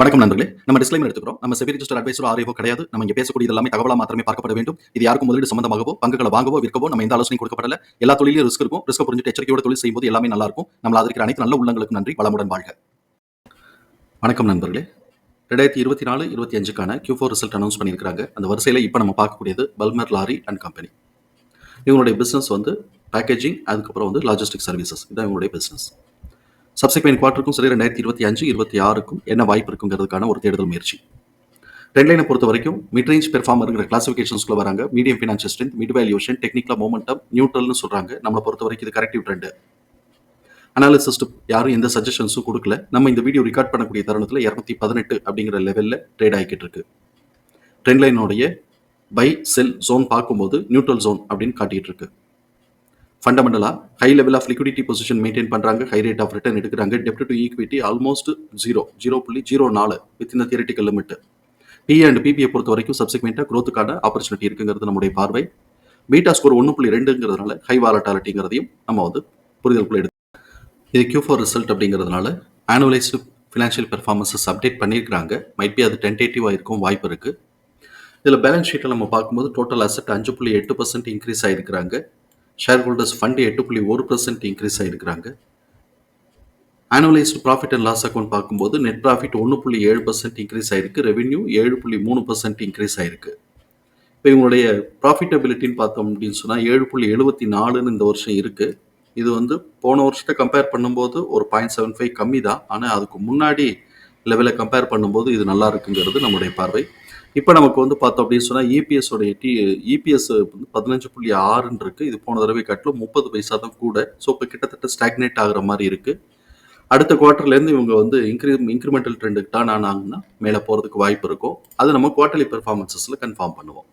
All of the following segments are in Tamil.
வணக்கம் நண்பர்களே. நம்ம டிஸ்க்ளைமர் எடுத்துக்கிறோம். நம்ம செபி ரிஜிஸ்டர் அட்வைசர் ஆரியோ கிடையாது. நம்ம இங்கே பேசக்கூடிய எல்லாமே தகவலாக மாத்திரமே பார்க்கப்பட வேண்டும். இது யாருக்கும் முதலீடு சம்பந்தமாகவோ பங்குகளை வாங்கவோ விற்கவோ நம்ம எந்த ஆலோசனை கொடுக்கப்படல. எல்லா தொழிலும் ரிஸ்க் இருக்கும். ரிஸ்க் புரிஞ்சுட்டு எச்சரிக்கையோட தொழில் செய்யும்போது எல்லாமே நல்லா இருக்கும். நம்ம அதற்கு அனைத்து நல்ல உள்ளங்களுக்கு நன்றி. வளமுடன் வாழ்க. வணக்கம் நண்பர்களே. ரெண்டாயிரத்தி இருபத்தி நாலு இருபத்தி அஞ்சுக்கான கியூ ஃபோர் ரிசல்ட் அனௌன்ஸ் பண்ணியிருக்காங்க அந்த வரிசையில் இப்போ நம்ம பார்க்கக்கூடியது பல்மர் லாரி அண்ட் கம்பெனி இவங்களுடைய பிஸ்னஸ் வந்து பேக்கேஜிங் அதுக்கப்புறம் வந்து லாஜிஸ்டிக் சர்வீசஸ் இதான் இவங்களுடைய பிஸ்னஸ் சப்செக்வெண்ட் குவார்ட்டருக்கும் சரி ரெண்டாயிரத்தி இருபத்தி அஞ்சு இருபத்தி ஆறுக்கும் என்ன வாய்ப்பு இருக்குங்கிறதுக்கான ஒரு தேடுதல் முயற்சி. ட்ரெண்ட்லைனை பொறுத்த வரைக்கும் மிட்ரேஞ்ச் பெர்ஃபார்மருங்கிற கிளாசிஃபிகேஷன்ஸ்குள்ள வராங்க. Medium financial strength mid valuation டெக்னிக்கலா மூமெண்டம் நியூட்ரல்னு சொல்கிறாங்க நம்மளை பொறுத்த வரைக்கும் இது கரெக்டிவ் ட்ரெண்ட் அனாலிசிஸ்ட் யாரும் எந்த சஜஷன்ஸும் கொடுக்கல. நம்ம இந்த வீடியோ ரெக்கார்ட் பண்ணக்கூடிய தருணத்தில் இரநூத்தி பதினெட்டு அப்படிங்கிற லெவலில் ட்ரேட் ஆகிக்கிட்டு இருக்கு. ட்ரெண்ட் லைனோடைய பை செல் ஜோன் பார்க்கும்போது நியூட்ரல் ஜோன் அப்படின்னு காட்டிகிட்டு இருக்கு. ஃபண்டமெண்டலாக high level of liquidity position maintain பண்ணுறாங்க ஹை ரேட் ஆஃப் ரிட்டர்ன் எடுக்கிறாங்க டெப்ட் to equity almost zero zero புள்ளி ஜீரோ நாலு வித் இந்த தியரட்டிக்கல் லிமிட் பி அண்ட் பிபியை பொறுத்த வரைக்கும் சப்சிக்வெண்ட்டாக க்ரோத்துக்கான ஆப்பர்ச்சுனிட்டி இருக்குங்கிறது நம்முடைய பார்வை. பீட்டா ஸ்கோர் ஒன்று புள்ளி ரெண்டுங்கிறதுனால ஹை வாலட்டாலிட்டிங்கிறதையும் நம்ம வந்து புரிதலுக்குள்ள எடுத்து இது கியூ ஃபோர் ரிசல்ட் அப்படிங்கிறதுனால ஆனுவலைஸ்டு ஃபினான்ஷியல் பெர்ஃபார்மன்ஸஸ் அப்டேட் பண்ணியிருக்கிறாங்க. மைட் பி அது டென்டேட்டிவாக இருக்கும் வாய்ப்பு இருக்குது இதில் பேலன்ஸ் ஷீட்டில் நம்ம பார்க்கும்போது டோட்டல் அசெட் அஞ்சு புள்ளி எட்டு பர்சன்ட் இன்க்ரீஸ் ஆகிருக்கிறாங்க ஷேர் ஹோல்டர்ஸ் ஃபண்டு எட்டு புள்ளி ஒரு percent increase ஆகிருக்கிறாங்க annualised profit and loss account பார்க்கும்போது நெட் ப்ராஃபிட் ஒன்று புள்ளி ஏழு பர்சன்ட் இன்க்ரீஸ் ஆயிருக்கு. ரெவென்யூ ஏழு புள்ளி மூணு பர்சன்ட் இன்க்ரீஸ் ஆயிருக்கு. இப்போ இவங்களுடைய ப்ராஃபிட்டபிலிட்டின்னு பார்த்தோம் அப்படின்னு சொன்னால் ஏழு புள்ளி எழுபத்தி நாலுன்னு இந்த வருஷம் இருக்குது இது வந்து போன வருஷத்தை கம்பேர் பண்ணும்போது ஒரு பாயிண்ட் செவன் ஃபைவ் கம்மி தான். ஆனால் அதுக்கு முன்னாடி லெவலை கம்பேர் பண்ணும்போது இது நல்லா இருக்குங்கிறது நம்முடைய பார்வை. இப்போ நமக்கு வந்து பார்த்தோம் அப்படின்னு சொன்னால் இபிஎஸ் உடைய டி இபிஎஸ் வந்து பதினஞ்சு புள்ளி ஆறுன்னு இருக்குது இது போன தடவை காட்டிலும் முப்பது பைசா தான் கூட. ஸோ இப்போ கிட்டத்தட்ட ஸ்டாக்னேட் ஆகுற மாதிரி இருக்குது அடுத்த குவார்ட்டர்லேருந்து இவங்க வந்து இன்க்ரீ இன்க்ரிமெண்டல் ட்ரெண்டுக்கு டர்ன் ஆனாங்கன்னா மேலே போகிறதுக்கு வாய்ப்பு இருக்கும். அது நம்ம குவார்ட்டர்லி பெர்ஃபார்மன்ஸஸில் கன்ஃபார்ம் பண்ணுவோம்.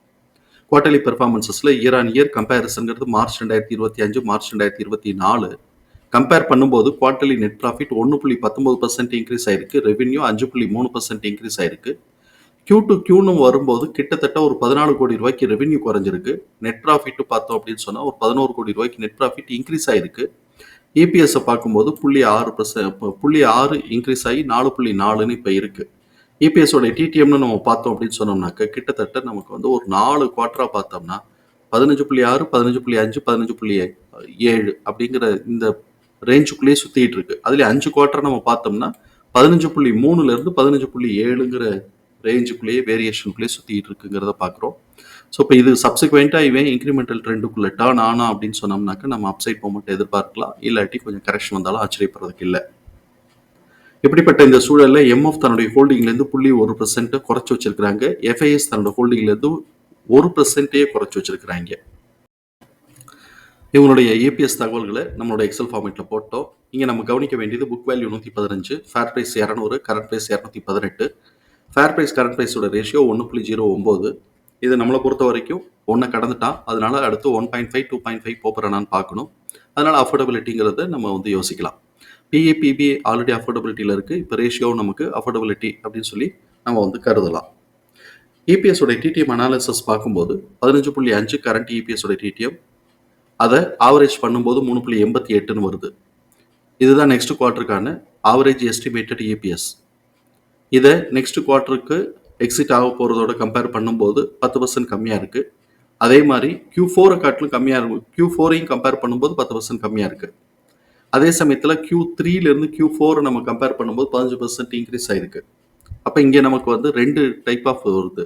குவார்ட்டர்லி பெர்ஃபார்மன்ஸஸில் இயர் ஆன் இயர் கம்பேரிசன்கிறது மார்ச் ரெண்டாயிரத்தி இருபத்தி அஞ்சு மார்ச் ரெண்டாயிரத்தி இருபத்தி நாலு. கம்பேர் பண்ணும்போது குவார்ட்டர்லி நெட் ப்ராஃபிட் ஒன்று புள்ளி பத்தொம்பது பர்சன்ட் இன்க்ரீஸ் ஆயிருக்கு. ரெவென்யூ அஞ்சு புள்ளி மூணு பர்சன்ட் இன்க்ரீஸ் ஆயிருக்கு. கியூ டு கியூன்னு வரும்போது கிட்டத்தட்ட ஒரு பதினாலு கோடி ரூபாய்க்கு ரெவென்யூ குறைஞ்சிருக்கு. நெட் ப்ராஃபிட் பார்த்தோம் அப்படின்னு சொன்னால் ஒரு பதினோரு கோடி ரூபாய்க்கு நெட் ப்ராஃபிட் இன்க்ரீஸ் ஆயிருக்கு. இபிஎஸ்ஸை பார்க்கும்போது புள்ளி ஆறு பர்சன்ட் புள்ளி ஆறு இன்க்ரீஸ் ஆகி நாலு புள்ளி நாலுன்னு இப்போ இருக்குது இபிஎஸோட டிடிஎம்னு நம்ம பார்த்தோம் அப்படின்னு சொன்னோம்னாக்க கிட்டத்தட்ட நமக்கு வந்து ஒரு நாலு குவார்ட்டராக பார்த்தோம்னா பதினஞ்சு புள்ளி ஆறு பதினஞ்சு புள்ளி அஞ்சு பதினஞ்சு புள்ளி ஏழு அப்படிங்கிற இந்த ரேஞ்சுக்குள்ளேயே சுற்றிட்டு இருக்கு. அதுலேயே அஞ்சு குவார்ட்டர் நம்ம பார்த்தோம்னா பதினஞ்சு புள்ளி மூணுலேருந்து பதினஞ்சு புள்ளி ஏழுங்கிற ரேஞ்சுக்குள்ளேயே வேரியேஷனுக்குள்ளேயே சுற்றிட்டு இருக்குங்கிறத பார்க்குறோம் ஸோ இப்போ இது சப்சிக்வெண்ட்டாக இவன் இன்க்ரிமெண்டல் ட்ரெண்டுக்குள்ளே டேர்ன் ஆனா அப்படின்னு சொன்னோம்னாக்க நம்ம அப்சைட் மூமெண்ட் எதிர்பார்க்கலாம். இல்லாட்டி கொஞ்சம் கரெக்ஷன் வந்தாலும் ஆச்சரியப்படுறதுக்கு இல்லை. இப்படிப்பட்ட இந்த சூழலில் எம்எஃப் தன்னுடைய ஹோல்டிங்லேருந்து புள்ளி ஒரு பர்சன்ட்டை குறைச்சி வச்சிருக்கிறாங்க. எஃப்ஐஎஸ் தன்னோட ஹோல்டிங்லேருந்து ஒரு பர்சன்ட்டே குறைச்சி வச்சிருக்கிறாங்க. இவங்களுடைய ஏபிஎஸ் தகவல்களை நம்மளோட எக்ஸல் ஃபார்மேட்டில் போட்டோம். இங்கே நம்ம கவனிக்க வேண்டியது புக் வேல்யூ நூற்றி பதினஞ்சு ஃபேர் ப்ரைஸ் இரநூறு கரண்ட் ப்ரைஸ் இரநூத்தி பதினெட்டு. ஃபேர் ப்ரைஸ் கரண்ட் ப்ரைஸோட ரேஷியோ ஒன்று புள்ளி ஜீரோ ஒம்பது இது நம்மளை பொறுத்த வரைக்கும் ஒன்றை கடந்துட்டான் அதனால அடுத்து one point five two point five போகிறனான்னு பார்க்கணும். அதனால அஃபோர்டபிலிட்டிங்கிறத நம்ம வந்து யோசிக்கலாம். பிஏபிபி ஆல்ரெடி அஃபோர்டபிலிட்டியில் இருக்குது இப்போ ரேஷியோ நமக்கு அஃபோர்டபிலிட்டி அப்படின்னு சொல்லி நம்ம வந்து கருதலாம். இபிஎஸ் உடைய டிடிஎம் அனாலிசஸ் பார்க்கும்போது பதினஞ்சு புள்ளி அஞ்சு கரண்ட் இபிஎஸ் உடைய டிடிஎம் அதை ஆவரேஜ் பண்ணும்போது மூணு புள்ளி எண்பத்தி எட்டுன்னு வருது. இதுதான் நெக்ஸ்ட் குவார்ட்டருக்கான ஆவரேஜ் எஸ்டிமேட்டட் இபிஎஸ் இதை நெக்ஸ்ட் குவார்ட்டருக்கு எக்ஸிட் ஆக போகிறதோட கம்பேர் பண்ணும்போது பத்து பர்சன்ட் கம்மியாக இருக்குது அதே மாதிரி கியூ ஃபோரை காட்டிலும் கம்மியாக இருக்கும் கியூ ஃபோரையும் கம்பேர் பண்ணும்போது பத்து பர்சன்ட் கம்மியாக இருக்குது அதே சமயத்தில் கியூ த்ரீலேருந்து கியூ ஃபோரை நம்ம கம்பேர் பண்ணும்போது பதினஞ்சு பர்சன்ட் இன்க்ரீஸ் ஆகிருக்கு அப்போ இங்கே நமக்கு வந்து ரெண்டு டைப் ஆஃப் வருது.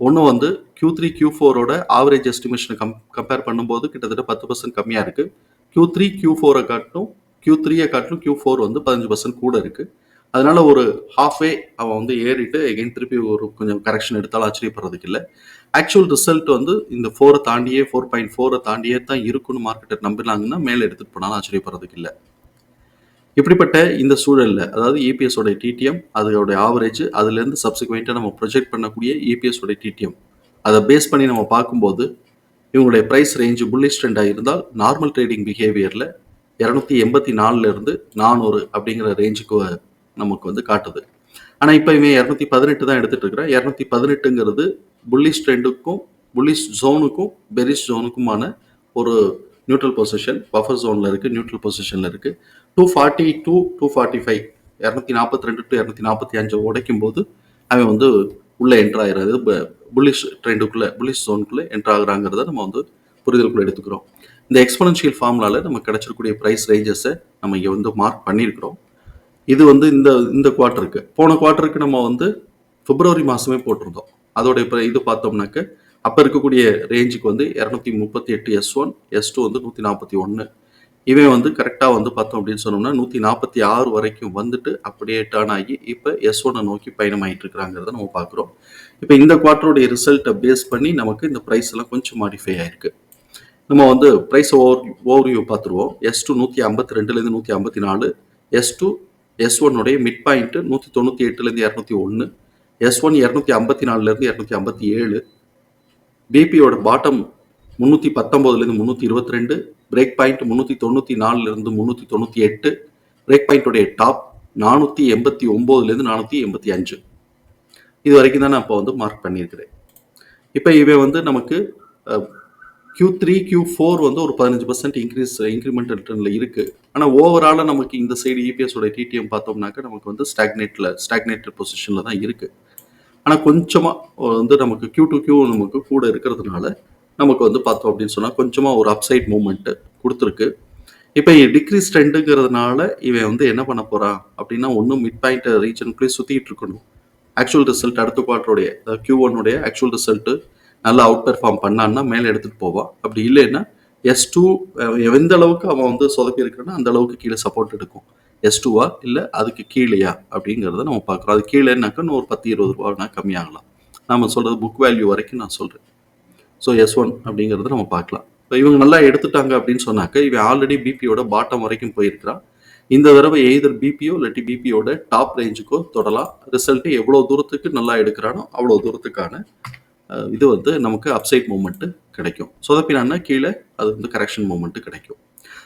ஒன்று வந்து கியூ த்ரீ கியூ ஃபோரோட ஆவரேஜ் எஸ்டிமேஷனை கம் கம்பேர் பண்ணும்போது கிட்டத்தட்ட பத்து பர்சன்ட் கம்மியாக இருக்குது கியூ த்ரீ கியூ ஃபோரை காட்டிலும் கியூ த்ரீயை காட்டிலும் கியூ ஃபோர் வந்து பதினஞ்சு பர்சன்ட் கூட இருக்குது அதனால ஒரு ஹாஃப்வே அவன் வந்து ஏறிட்டு எகைன் திருப்பி ஒரு கொஞ்சம் கரெக்ஷன் எடுத்தாலும் ஆச்சரியப்படுறதுக்கு இல்லை. ஆக்சுவல் ரிசல்ட் வந்து இந்த ஃபோரை தாண்டியே ஃபோர் பாயிண்ட் ஃபோரை தாண்டியே தான் இருக்குன்னு மார்க்கெட்டை நம்பினாங்கன்னா மேலே எடுத்துகிட்டு போனாலும் ஆச்சரியப்படுறதுக்கு இல்லை. இப்படிப்பட்ட இந்த சூழலில் அதாவது இபிஎஸோட டிடிஎம் அதோட ஆவரேஜ் அதுலேருந்து சப்சிக்வெண்ட்டாக நம்ம ப்ரொஜெக்ட் பண்ணக்கூடிய இபிஎஸோட டிடிஎம் அதை பேஸ் பண்ணி நம்ம பார்க்கும்போது இவங்களுடைய ப்ரைஸ் ரேஞ்சு புல்லிஷ் ட்ரெண்டாக இருந்தால் நார்மல் ட்ரேடிங் பிஹேவியரில் இரநூத்தி எண்பத்தி நாலுலேருந்து நானூறு அப்படிங்கிற ரேஞ்சுக்கு நமக்கு வந்து காட்டுது. ஆனால் இப்போ இவன் இரநூத்தி பதினெட்டு தான் எடுத்துட்டு இருக்கிறான் இரநூத்தி பதினெட்டுங்கிறது புல்லிஷ் ட்ரெண்டுக்கும் புல்லிஷ் ஜோனுக்கும் பெரிஷ் ஜோனுக்குமான ஒரு நியூட்ரல் பொசிஷன் பஃபர் ஜோனில் இருக்குது நியூட்ரல் பொசிஷனில் இருக்குது two forty two two forty five இரநூத்தி நாற்பத்தி ரெண்டு டு இரநூத்தி நாற்பத்தி அஞ்சு உடைக்கும் போது அவன் வந்து உள்ளே என்ட்ராகிறது புல்லிஷ் ட்ரெண்டுக்குள்ளே புல்லிஷ் ஜோனுக்குள்ளே என்ட்ராகிறாங்கிறத நம்ம வந்து புரிதலுக்குள்ளே எடுத்துக்கிறோம். இந்த எக்ஸ்பனன்ஷியல் ஃபார்முலால நமக்கு கிடைச்சிருக்கக்கூடிய ப்ரைஸ் ரேஞ்சஸை நம்ம இங்கே வந்து மார்க் பண்ணியிருக்கிறோம். இது வந்து இந்த இந்த குவார்ட்டருக்கு போன குவார்ட்டருக்கு நம்ம வந்து பிப்ரவரி மாதமே போட்டிருந்தோம். அதோட இப்போ இது பார்த்தோம்னாக்க அப்போ இருக்கக்கூடிய ரேஞ்சுக்கு வந்து இரநூத்தி முப்பத்தி எட்டு எஸ் ஒன் எஸ் டூ வந்து நூற்றி நாற்பத்தி ஒன்று இவன் வந்து கரெக்டாக வந்து பார்த்தோம் அப்படின்னு சொன்னோம்னா நூற்றி நாற்பத்தி ஆறு வரைக்கும் வந்துட்டு அப்படியே டேர்ன் ஆகி இப்போ எஸ் ஒன்னை நோக்கி பயணமாயிட்டு இருக்கிறாங்கிறத நம்ம பார்க்குறோம். இப்போ இந்த குவார்ட்டருடைய ரிசல்ட்டை பேஸ் பண்ணி நமக்கு இந்த ப்ரைஸ் எல்லாம் கொஞ்சம் மாடிஃபை ஆயிருக்கு. நம்ம வந்து ப்ரைஸ் ஓவர் ஓவர்வியூ பார்த்துருவோம். எஸ் டூ நூற்றி ஐம்பத்தி ரெண்டுலேருந்து நூற்றி ஐம்பத்தி நாலு எஸ் டூ எஸ் ஒன்னுடைய மிட் பாயிண்ட்டு நூற்றி தொண்ணூற்றி எட்டுலேருந்து இரநூத்தி ஒன்று எஸ் ஒன் இரநூத்தி ஐம்பத்தி நாலுலேருந்து இரநூத்தி ஐம்பத்தி ஏழு பிபியோட பாட்டம் முந்நூற்றி பத்தொம்போதுலேருந்து முந்நூற்றி இருபத்தி ரெண்டு பிரேக் பாயிண்ட் முந்நூற்றி தொண்ணூற்றி நாலுலேருந்து முந்நூற்றி தொண்ணூற்றி எட்டு பிரேக் பாயிண்ட்டுடைய டாப் நானூற்றி எண்பத்தி ஒம்போதுலேருந்து நானூற்றி எண்பத்தி அஞ்சு. இது வரைக்கும் தான் நான் இப்போ வந்து மார்க் பண்ணியிருக்கிறேன். இப்போ இவை வந்து நமக்கு கியூ த்ரீ கியூ ஃபோர் வந்து ஒரு பதினஞ்சு பர்சன்ட் இன்க்ரீஸ் இன்க்ரிமெண்டல் ரிட்டர்னில் இருக்குது ஆனால் ஓவராலாக நமக்கு இந்த சைடு இபிஎஸோட டிடிஎம் பார்த்தோம்னாக்க நமக்கு வந்து ஸ்டாக்னேட்டில் ஸ்டாக்னேட்டட் பொசிஷனில் தான் இருக்குது ஆனால் கொஞ்சமாக வந்து நமக்கு கியூ டு கியூ நமக்கு கூட இருக்கிறதுனால நமக்கு வந்து பார்த்தோம் அப்படின்னு சொன்னால் கொஞ்சமாக ஒரு அப்சைட் மூமெண்ட்டு கொடுத்துருக்கு. இப்போ டிக்ரீஸ் ட்ரெண்டுங்கிறதுனால இவன் வந்து என்ன பண்ண போகிறான் அப்படின்னா ஒன்றும் மிட் பாயிண்ட் ரீஜனுக்குள்ளேயே சுற்றிட்டு இருக்கணும். ஆக்சுவல் ரிசல்ட் அடுத்த குவார்டருடைய கியூ ஒன்னுடைய ஆக்சுவல் ரிசல்ட்டு நல்லா அவுட் பெர்ஃபார்ம் பண்ணான்னா மேலே எடுத்துகிட்டு போவான் அப்படி இல்லைன்னா எஸ் டூ எந்த அளவுக்கு அவன் வந்து சொதப்பி இருக்கான்னா அந்த அளவுக்கு கீழே சப்போர்ட் எடுக்கும். எஸ் டூவா இல்லை அதுக்கு கீழேயா அப்படிங்கிறத நம்ம பார்க்குறோம். அது கீழேனாக்கா இன்னும் ஒரு பத்து இருபது ரூபானா கம்மியாகலாம். நம்ம சொல்கிறது புக் வேல்யூ வரைக்கும் நான் சொல்கிறேன் ஸோ எஸ் ஒன் அப்படிங்கிறத நம்ம பார்க்கலாம். இப்போ இவங்க நல்லா எடுத்துட்டாங்க அப்படின்னு சொன்னாக்க இவன் ஆல்ரெடி பிபியோட பாட்டம் வரைக்கும் போயிருக்கிறான். இந்த தடவை எய்தர் பிபிஓ இல்லாட்டி பிபியோட டாப் ரேஞ்சுக்கோ தொடலாம். ரிசல்ட்டு எவ்வளோ தூரத்துக்கு நல்லா எடுக்கிறானோ அவ்வளோ தூரத்துக்கான இது வந்து நமக்கு அப்சைட் மூமெண்ட்டு கிடைக்கும். சொதப்பினா கீழே அது வந்து கரெக்ஷன் மூமெண்ட்டு கிடைக்கும்.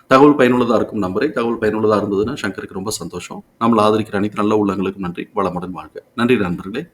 தகவல் பயனுள்ளதாக இருக்கும் நம்பரை. தகவல் பயனுள்ளதாக இருந்ததுன்னா சங்கருக்கு ரொம்ப சந்தோஷம். நம்மளை ஆதரிக்கிற அனைத்து நல்ல உள்ளங்களுக்கும் நன்றி. வளமுடன் வாழ்க. நன்றி நண்பர்களே.